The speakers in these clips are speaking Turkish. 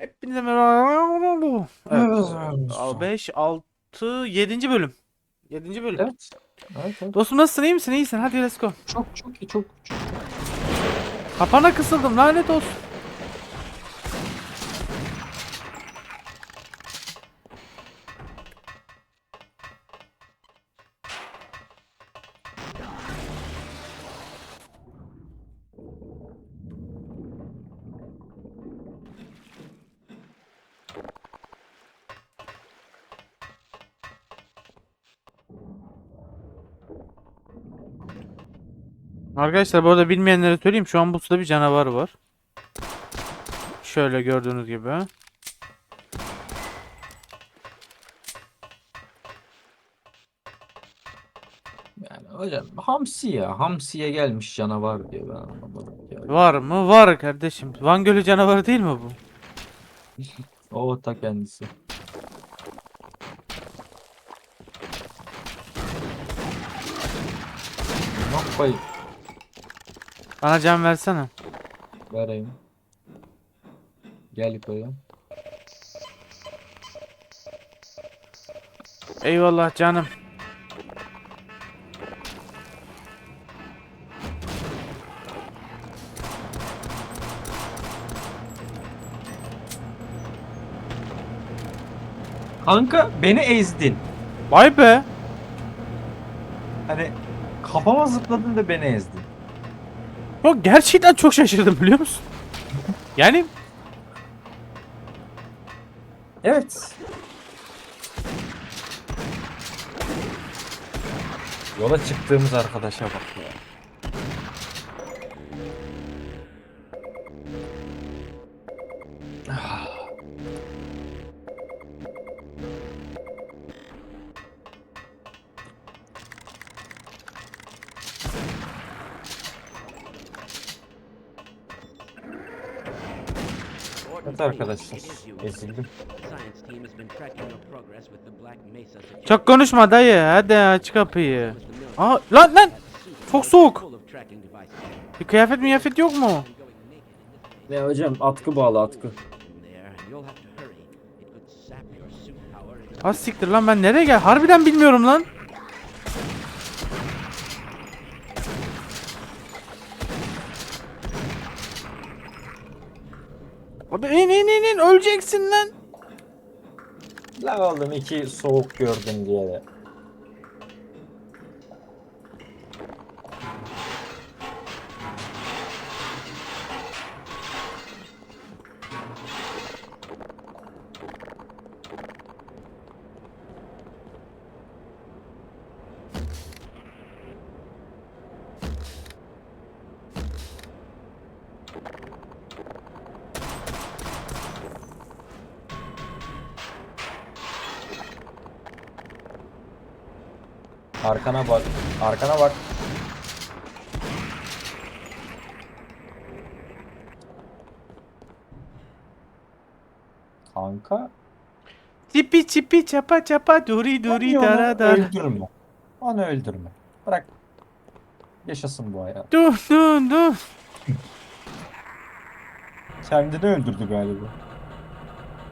Hepinize merhaba. Evet. Evet. 5, 6, 7. bölüm. 7. bölüm. Evet. Evet, evet. Dostum nasılsın iyi misin? İyisin hadi let's go. Çok çok iyi çok çok. Kapana kısıldım lanet olsun. Arkadaşlar bu arada bilmeyenlere söyleyeyim şu an bu suda bir canavar var. Şöyle gördüğünüz gibi. Yani hocam hamsi ya. Hamsiye gelmiş canavar diyor ben anlamadım ya. Var mı? Var kardeşim. Van Gölü canavarı değil mi bu? O ta kendisi. Koy Bana can versene. vereyim. Gel koyayım. Eyvallah canım. Kanka beni ezdin. Vay be. Hani kafama zıpladın da beni ezdin. Yok gerçekten çok şaşırdım biliyor musun? Yani Evet. Yola çıktığımız arkadaşa bak ya. Ah. Evet arkadaşlar. Ezildim. çok konuşma dayı. Hadi aç kapıyı. Aa lan lan. Çok soğuk. Bir kıyafet miyafet yok mu? Ne hocam atkı bağlı atkı. Ha siktir lan ben nereye gel? Harbiden bilmiyorum lan. Abi in in in in öleceksin lan. La oğlum iki soğuk gördüm diye de. Arkana bak. Arkana bak. Kanka. Çipi çipi çapa çapa duri duri Beni dara onu dara. öldürme. Onu öldürme. Bırak. Yaşasın bu hayat. Dur dur dur. Kendini öldürdü galiba.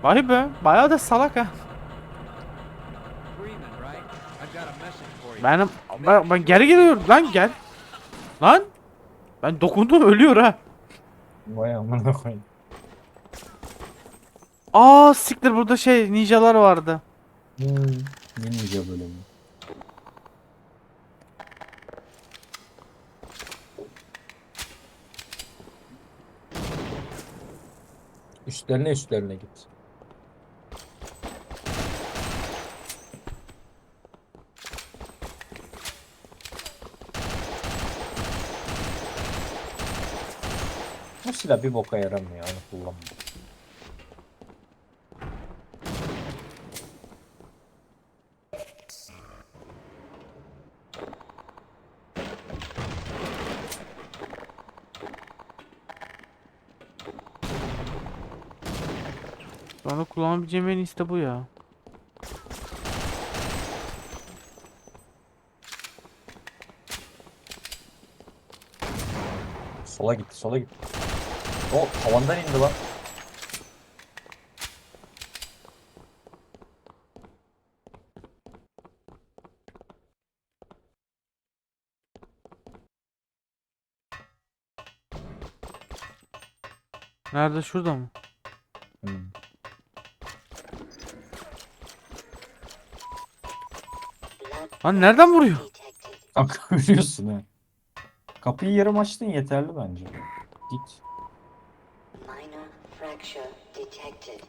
Vay be bayağı da salak ha. Benim ben, ben geri geliyorum lan gel. Lan. Ben dokundum ölüyor ha. Vay amına koyayım. Aa siktir burada şey ninjalar vardı. Hmm. Ninja bölümü. Üstlerine üstlerine git. Bu silah bir boka yaramıyor onu kullanma. Sonra kullanabileceğim en iyisi de bu ya. Sola gitti, sola gitti. O havandan indi lan. Nerede şurada mı? Hmm. Lan nereden vuruyor? Kanka biliyorsun he. Kapıyı yarım açtın yeterli bence. Git. Fracture detected.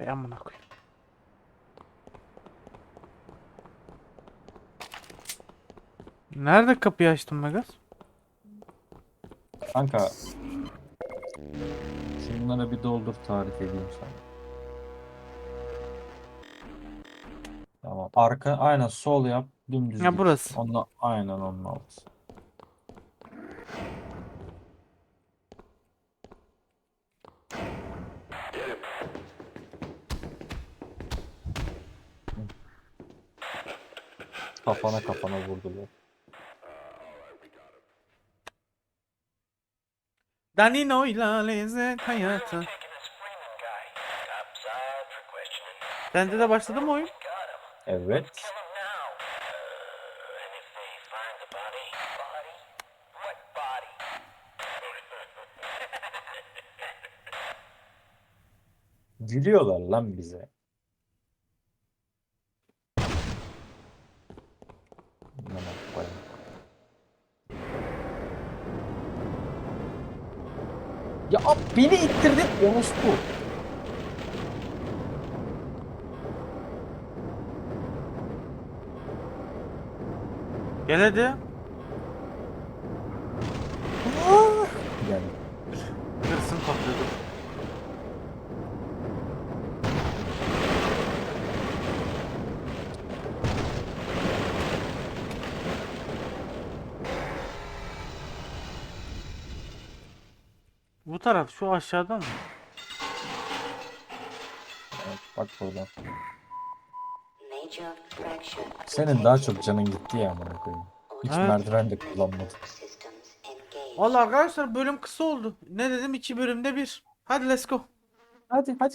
Ey amına koyayım. Nerede kapıyı açtın Megas? Kanka. Şunlara bir doldur tarif edeyim sana. Tamam. Arka aynen sol yap. Dümdüz Ya git. burası. Onunla, aynen onun altı. Kafana kafana vurdular. Danino ile lezzet hayatı. Sende de başladı mı oyun? Evet. Gülüyorlar lan bize. Aman koyayım. Ya ab beni ittirdin orospu. Gel hadi. Bu taraf şu aşağıda mı? evet, bak fracture Senin daha çok canın gitti ya amına koyayım. Hiç Evet. merdiven de kullanmadın. systems engaged. Valla arkadaşlar bölüm kısa oldu. Ne dedim iki bölümde bir. Hadi let's go. Hadi hadi.